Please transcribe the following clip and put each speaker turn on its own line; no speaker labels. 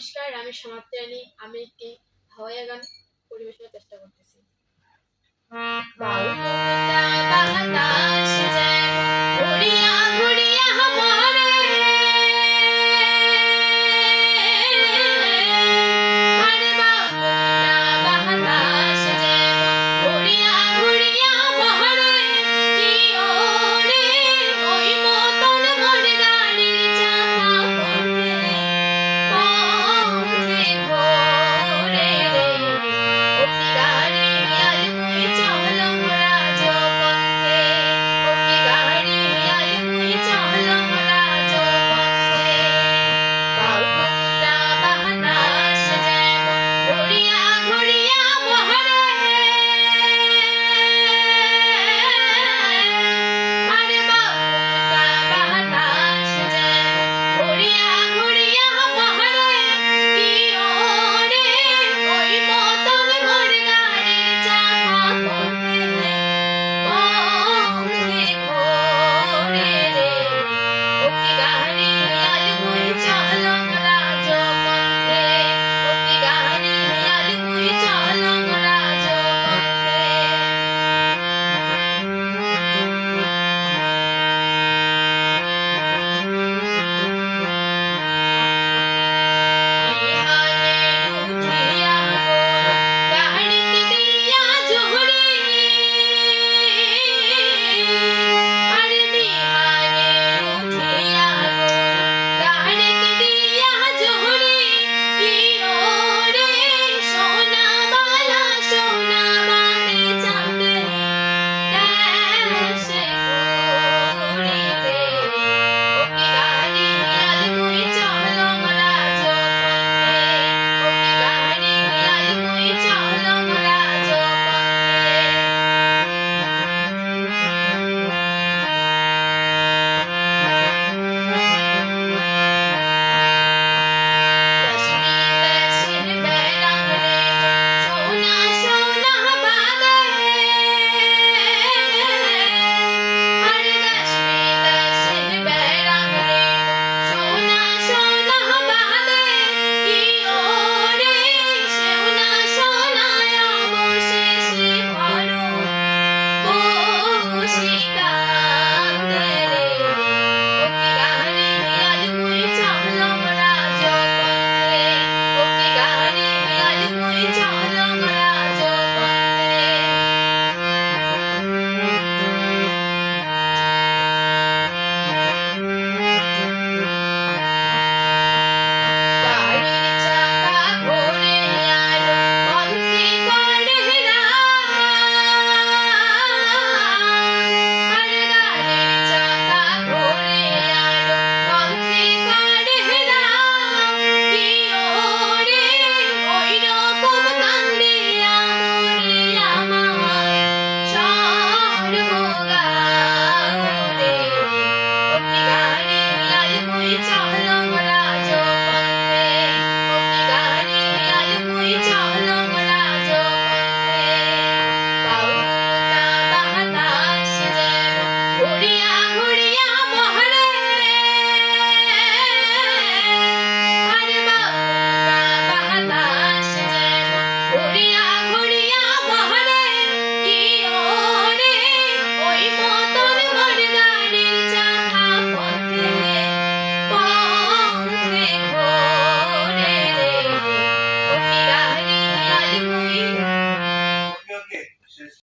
নমস্কার আমি সমাপ্তি রানী। আমি একটি হাওয়াইয়া গান পরিবেশনের চেষ্টা করতেছি। বাতাস